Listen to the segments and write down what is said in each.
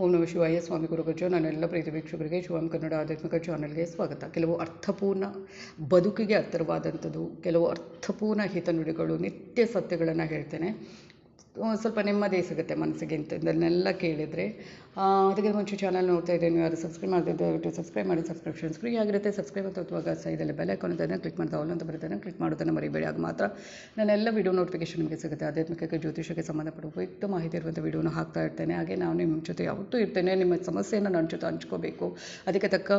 ಓಂ ನಮ ಶಿವಾಯ. ಸ್ವಾಮಿ ಗುರುಗಜ ನನ್ನೆಲ್ಲ ಪ್ರೀತಿ ವೀಕ್ಷಕರಿಗೆ ಶಿವಂ ಕನ್ನಡ ಆಧ್ಯಾತ್ಮಿಕ ಚಾನಲ್ಗೆ ಸ್ವಾಗತ. ಕೆಲವು ಅರ್ಥಪೂರ್ಣ ಬದುಕಿಗೆ ಹತ್ತಿರವಾದಂಥದ್ದು, ಕೆಲವು ಅರ್ಥಪೂರ್ಣ ಹಿತನುಡಿಗಳು, ನಿತ್ಯ ಸತ್ಯಗಳನ್ನು ಹೇಳ್ತೇನೆ. ಸ್ವಲ್ಪ ನೆಮ್ಮದಿ ಸಿಗುತ್ತೆ ಮನಸ್ಸಿಗೆ ಇಂಥದ್ದನ್ನೆಲ್ಲ ಕೇಳಿದರೆ. ಅದಕ್ಕೆ ಮುಂಚೆ ಚಾನಲ್ ನೋಡ್ತಾ ಇದ್ದೀನಿ ನೀವು ಯಾರು ಸಬ್ಸ್ಕ್ರೈಬ್ ಮಾಡಿದ್ದು ದಯವಿಟ್ಟು ಸಬ್ಸ್ಕ್ರೈಬ್ ಮಾಡಿ ಸಬ್ಸ್ಕ್ರಿಪ್ಷನ್ಸ್ ಫ್ರೀ ಆಗಿರುತ್ತೆ. ಸಬ್ಸ್ಕ್ರೈಬ್ ಅಂತ ಅಥವಾ ಸೈಡಲ್ಲಿ ಬೆಲ್ ಐಕಾನ್ ಅಂತ ಕ್ಲಿಕ್ ಮಾಡ್ತಾ ಆಲ್ ಅಂತ ಬರುತ್ತೆ ಕ್ಲಿಕ್ ಮಾಡೋದನ್ನು ಮರಿಬೇಡಿ. ಆಗ ಮಾತ್ರ ನಾನೆಲ್ಲ ವಿಡಿಯೋ ನೋಟಿಫಿಕೇಶನ್ ನಿಮಗೆ ಸಿಗುತ್ತೆ. ಆಧ್ಯಾತ್ಮಿಕ ಜ್ಯೋತಿಷಕ್ಕೆ ಸಂಬಂಧಪಟ್ಟ ಉಪಯುಕ್ತ ಮಾಹಿತಿ ಇರುವಂಥ ವಿಡಿಯೋನ ಹಾಕ್ತಾ ಇರ್ತೇನೆ. ಹಾಗೆ ನಾನು ನಿಮ್ಮ ಜೊತೆ ಯಾವತ್ತೂ ಇರ್ತೇನೆ. ನಿಮ್ಮ ಸಮಸ್ಯೆಯನ್ನು ನನ್ನ ಜೊತೆ ಹಂಚ್ಕೋಬೇಕು. ಅದಕ್ಕೆ ತಕ್ಕ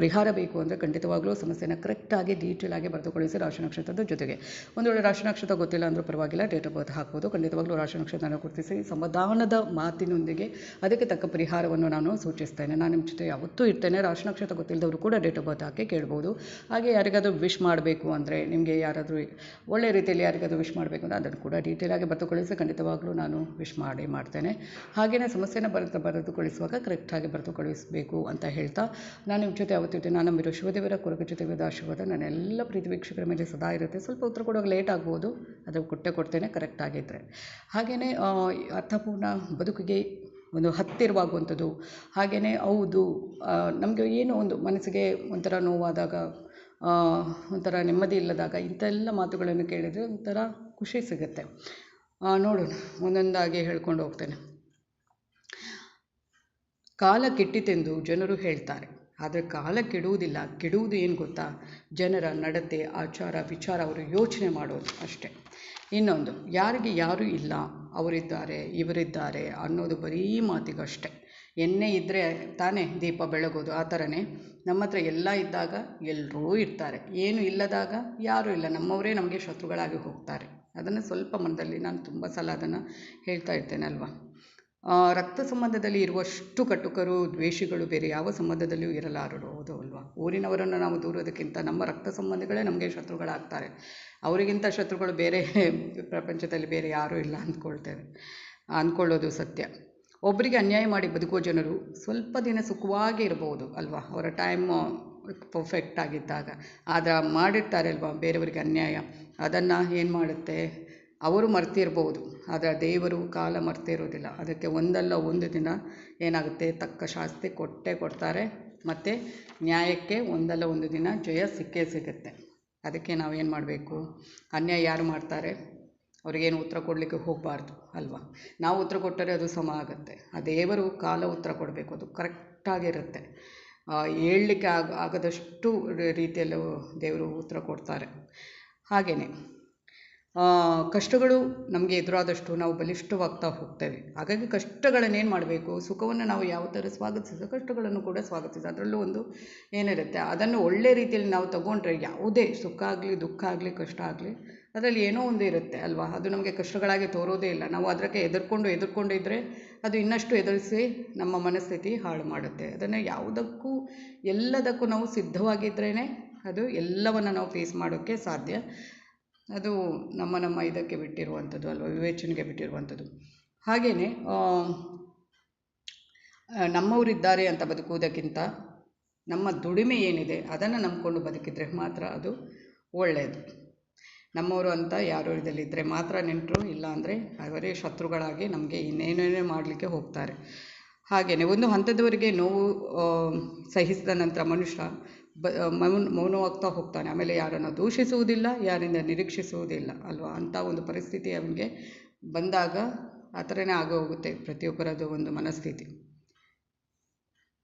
ಪರಿಹಾರ ಬೇಕು ಅಂದರೆ ಖಂಡಿತವಾಗಲೂ ಸಮಸ್ಯೆನ ಕರೆಕ್ಟಾಗಿ ಡೀಟೇಲ್ ಆಗಿ ಬರೆದುಕೊಳ್ಳಿಸಿ ರಾಶಿ ನಕ್ಷತ್ರದ ಜೊತೆಗೆ. ಒಂದು ವೇಳೆ ರಾಶಿ ನಕ್ಷತ್ರ ಗೊತ್ತಿಲ್ಲ ಅಂದರೂ ಪರವಾಗಿಲ್ಲ. ಡೇಟ್ ಆಫ್ ಬರ್ತ್ ಹಾಕ್ಬೋದು. ಖಂಡಿತವಾಗ್ಲೂ ನಕ್ಷತ್ರನ ಗುರುತಿಸಿ ಸಮಾಧಾನದ ಮಾತಿನೊಂದಿಗೆ ಅದಕ್ಕೆ ತಕ್ಕ ಪರಿಹಾರವನ್ನು ನಾನು ಸೂಚಿಸ್ತೇನೆ. ನಾನು ನಿಮ್ಮ ಜೊತೆ ಯಾವತ್ತೂ ಇರ್ತೇನೆ. ರಾಶಿ ನಕ್ಷತ್ರ ಗೊತ್ತಿಲ್ಲದವರು ಕೂಡ ಡೇಟ್ ಆಫ್ ಬರ್ತ್ ಹಾಕಿ ಕೇಳ್ಬೋದು. ಹಾಗೆ ಯಾರಿಗಾದರೂ ವಿಶ್ ಮಾಡಬೇಕು ಅಂದರೆ ನಿಮಗೆ ಯಾರಾದರೂ ಒಳ್ಳೆ ರೀತಿಯಲ್ಲಿ ಯಾರಿಗಾದರೂ ವಿಶ್ ಮಾಡಬೇಕು ಅಂದರೆ ಅದನ್ನು ಕೂಡ ಡೀಟೇಲ್ ಆಗಿ ಬರೆದುಕೊಳ್ಳಿಸಿ ಖಂಡಿತವಾಗಲೂ ನಾನು ವಿಶ್ ಮಾಡಿ ಮಾಡ್ತೇನೆ. ಹಾಗೆಯೇ ಸಮಸ್ಯೆನ ಬರೆದು ಬರೆದುಕೊಳಿಸುವಾಗ ಕರೆಕ್ಟಾಗಿ ಬರೆದುಕೊಳ್ಳಿಸಬೇಕು ಅಂತ ಹೇಳ್ತಾ ನಾನು ನಿಮ್ಮ ಜೊತೆ ಯಾವತ್ತಿದ್ದೆ ನಾನು ನಂಬಿರೋ ಶಿವದೇವರ ಕೊರಗ ಜೊತೆ ಆಶೀರ್ವಾದ. ನನ್ನೆಲ್ಲ ಪ್ರೀತಿ ವೀಕ್ಷಕರ ಮೇಲೆ ಸದಾ ಇರುತ್ತೆ. ಸ್ವಲ್ಪ ಉತ್ತರ ಕೊಡೋಕೆ ಲೇಟ್ ಆಗ್ಬೋದು. ಅದು ಕೊಟ್ಟೆ ಕೊಡ್ತೇನೆ ಕರೆಕ್ಟ್ ಆಗಿದ್ದರೆ ಹಾಗೆಯೇ ಅರ್ಥಪೂರ್ಣ ಬದುಕಿಗೆ ಒಂದು ಹತ್ತಿರವಾಗುವಂಥದ್ದು ಹಾಗೆಯೇ ಹೌದು ನಮಗೆ ಏನೋ ಒಂದು ಮನಸ್ಸಿಗೆ ಒಂಥರ ನೋವಾದಾಗ ಒಂಥರ ನೆಮ್ಮದಿ ಇಲ್ಲದಾಗ ಇಂಥೆಲ್ಲ ಮಾತುಗಳನ್ನು ಕೇಳಿದರೆ ಒಂಥರ ಖುಷಿ ಸಿಗುತ್ತೆ. ನೋಡೋಣ, ಒಂದೊಂದಾಗಿ ಹೇಳ್ಕೊಂಡು ಹೋಗ್ತೇನೆ. ಕಾಲ ಕೆಟ್ಟಿತೆಂದು ಜನರು ಹೇಳ್ತಾರೆ. ಆದರೆ ಕಾಲ ಕೆಡುವುದಿಲ್ಲ. ಕೆಡುವುದು ಏನು ಗೊತ್ತಾ? ಜನರ ನಡತೆ, ಆಚಾರ, ವಿಚಾರ ಅವರು ಯೋಚನೆ ಮಾಡೋದು ಅಷ್ಟೇ. ಇನ್ನೊಂದು, ಯಾರಿಗೆ ಯಾರು ಇಲ್ಲ, ಅವರಿದ್ದಾರೆ, ಇವರಿದ್ದಾರೆ ಅನ್ನೋದು ಬರೀ ಮಾತಿಗಷ್ಟೆ. ಎಣ್ಣೆ ಇದ್ದರೆ ತಾನೇ ದೀಪ ಬೆಳಗೋದು. ಆ ಥರನೇ ನಮ್ಮ ಹತ್ರ ಎಲ್ಲ ಇದ್ದಾಗ ಎಲ್ಲರೂ ಇರ್ತಾರೆ. ಏನು ಇಲ್ಲದಾಗ ಯಾರೂ ಇಲ್ಲ. ನಮ್ಮವರೇ ನಮಗೆ ಶತ್ರುಗಳಾಗಿ ಹೋಗ್ತಾರೆ. ಅದನ್ನು ಸ್ವಲ್ಪ ಮನದಲ್ಲಿ ನಾನು ತುಂಬ ಸಲ ಅದನ್ನು ಹೇಳ್ತಾ ಇರ್ತೇನೆ ಅಲ್ವಾ? ರಕ್ತ ಸಂಬಂಧದಲ್ಲಿ ಇರುವಷ್ಟು ಕಟುಕರು, ದ್ವೇಷಿಗಳು ಬೇರೆ ಯಾವ ಸಂಬಂಧದಲ್ಲಿಯೂ ಇರಲಾರರು, ಹೌದು ಅಲ್ವಾ? ಊರಿನವರನ್ನು ನಾವು ದೂರೋದಕ್ಕಿಂತ ನಮ್ಮ ರಕ್ತ ಸಂಬಂಧಿಗಳೇ ನಮಗೆ ಶತ್ರುಗಳಾಗ್ತಾರೆ. ಅವರಿಗಿಂತ ಶತ್ರುಗಳು ಬೇರೆ ಪ್ರಪಂಚದಲ್ಲಿ ಬೇರೆ ಯಾರೂ ಇಲ್ಲ ಅಂದ್ಕೊಳ್ತೇವೆ, ಅಂದ್ಕೊಳ್ಳೋದು ಸತ್ಯ. ಒಬ್ಬರಿಗೆ ಅನ್ಯಾಯ ಮಾಡಿ ಬದುಕುವ ಜನರು ಸ್ವಲ್ಪ ದಿನ ಸುಖವಾಗಿ ಇರಬಹುದು ಅಲ್ವಾ? ಅವರ ಟೈಮ್ ಪರ್ಫೆಕ್ಟ್ ಆಗಿದ್ದಾಗ. ಆದರೆ ಮಾಡಿರ್ತಾರೆ ಅಲ್ವಾ? ಬೇರೆಯವರಿಗೆ ಅನ್ಯಾಯ. ಅದನ್ನು ಏನು ಮಾಡುತ್ತೆ? ಅವರು ಮರ್ತಿರ್ಬೋದು, ಆದರೆ ದೇವರು ಕಾಲ ಮರ್ತಿರೋದಿಲ್ಲ. ಅದಕ್ಕೆ ಒಂದಲ್ಲ ಒಂದು ದಿನ ಏನಾಗುತ್ತೆ? ತಕ್ಕ ಶಾಸ್ತಿ ಕೊಟ್ಟೇ ಕೊಡ್ತಾರೆ. ಮತ್ತು ನ್ಯಾಯಕ್ಕೆ ಒಂದಲ್ಲ ಒಂದು ದಿನ ಜಯ ಸಿಕ್ಕೇ ಸಿಗುತ್ತೆ. ಅದಕ್ಕೆ ನಾವು ಏನು ಮಾಡಬೇಕು? ಅನ್ಯಾಯ ಯಾರು ಮಾಡ್ತಾರೆ? ಅವ್ರಿಗೇನು ಉತ್ತರ ಕೊಡಲಿಕ್ಕೆ ಹೋಗಬಾರ್ದು, ಅಲ್ವಾ? ನಾವು ಉತ್ತರ ಕೊಟ್ಟರೆ ಅದು ಸಮ ಆಗುತ್ತೆ. ಆ ದೇವರು ಕಾಲ ಉತ್ತರ ಕೊಡಬೇಕು. ಅದು ಕರೆಕ್ಟಾಗಿರುತ್ತೆ ಹೇಳಲಿಕ್ಕೆ ಆಗ, ಆಗದಷ್ಟು ರೀತಿಯಲ್ಲೂ ದೇವರು ಉತ್ತರ ಕೊಡ್ತಾರೆ. ಹಾಗೆಯೇ ಕಷ್ಟಗಳು ನಮಗೆ ಎದುರಾದಷ್ಟು ನಾವು ಬಲಿಷ್ಠವಾಗ್ತಾ ಹೋಗ್ತೇವೆ. ಹಾಗಾಗಿ ಕಷ್ಟಗಳನ್ನೇನು ಮಾಡಬೇಕು? ಸುಖವನ್ನು ನಾವು ಯಾವ ಥರ ಸ್ವಾಗತಿಸಿದ ಕಷ್ಟಗಳನ್ನು ಕೂಡ ಸ್ವಾಗತಿಸ, ಅದರಲ್ಲೂ ಒಂದು ಏನಿರುತ್ತೆ, ಅದನ್ನು ಒಳ್ಳೆ ರೀತಿಯಲ್ಲಿ ನಾವು ತಗೊಂಡ್ರೆ ಯಾವುದೇ ಸುಖ ಆಗಲಿ, ದುಃಖ ಆಗಲಿ, ಕಷ್ಟ ಆಗಲಿ, ಅದರಲ್ಲಿ ಏನೋ ಒಂದು ಇರುತ್ತೆ ಅಲ್ವಾ? ಅದು ನಮಗೆ ಕಷ್ಟಗಳಾಗಿ ತೋರೋದೇ ಇಲ್ಲ. ನಾವು ಅದಕ್ಕೆ ಎದುರ್ಕೊಂಡು ಎದುರ್ಕೊಂಡಿದ್ದರೆ ಅದು ಇನ್ನಷ್ಟು ಎದುರಿಸಿ ನಮ್ಮ ಮನಸ್ಥಿತಿ ಹಾಳು ಮಾಡುತ್ತೆ. ಅದನ್ನು ಯಾವುದಕ್ಕೂ, ಎಲ್ಲದಕ್ಕೂ ನಾವು ಸಿದ್ಧವಾಗಿದ್ರೇ ಅದು ಎಲ್ಲವನ್ನು ನಾವು ಫೇಸ್ ಮಾಡೋಕ್ಕೆ ಸಾಧ್ಯ. ಅದು ನಮ್ಮ ನಮ್ಮ ಇದಕ್ಕೆ ಬಿಟ್ಟಿರುವಂಥದ್ದು ಅಲ್ವಾ? ವಿವೇಚನೆಗೆ ಬಿಟ್ಟಿರುವಂಥದ್ದು. ಹಾಗೆಯೇ ನಮ್ಮವರಿದ್ದಾರೆ ಅಂತ ಬದುಕುವುದಕ್ಕಿಂತ ನಮ್ಮ ದುಡಿಮೆ ಏನಿದೆ ಅದನ್ನು ನಂಬಿಕೊಂಡು ಬದುಕಿದರೆ ಮಾತ್ರ ಅದು ಒಳ್ಳೆಯದು ನಮ್ಮವರು ಅಂತ ಯಾರು ಇದರಲ್ಲಿದ್ದರೆ ಮಾತ್ರ ನೆಂಟರು, ಇಲ್ಲ ಅಂದರೆ ಅವರೇ ಶತ್ರುಗಳಾಗಿ ನಮಗೆ ಇನ್ನೇನೇನೇ ಮಾಡಲಿಕ್ಕೆ ಹೋಗ್ತಾರೆ. ಹಾಗೆಯೇ ಒಂದು ಹಂತದವರೆಗೆ ನೋವು ಸಹಿಸಿದ ನಂತರ ಮನುಷ್ಯ ಬ ಮೌನ, ಮೌನವಾಗ್ತಾ ಹೋಗ್ತಾನೆ. ಆಮೇಲೆ ಯಾರನ್ನು ದೂಷಿಸುವುದಿಲ್ಲ, ಯಾರಿಂದ ನಿರೀಕ್ಷಿಸುವುದಿಲ್ಲ, ಅಲ್ವಾ? ಅಂಥ ಒಂದು ಪರಿಸ್ಥಿತಿ ಅವನಿಗೆ ಬಂದಾಗ ಆ ಥರನೇ ಆಗೋಗುತ್ತೆ ಪ್ರತಿಯೊಬ್ಬರದ್ದು ಒಂದು ಮನಸ್ಥಿತಿ.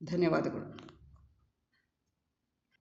ಧನ್ಯವಾದಗಳು.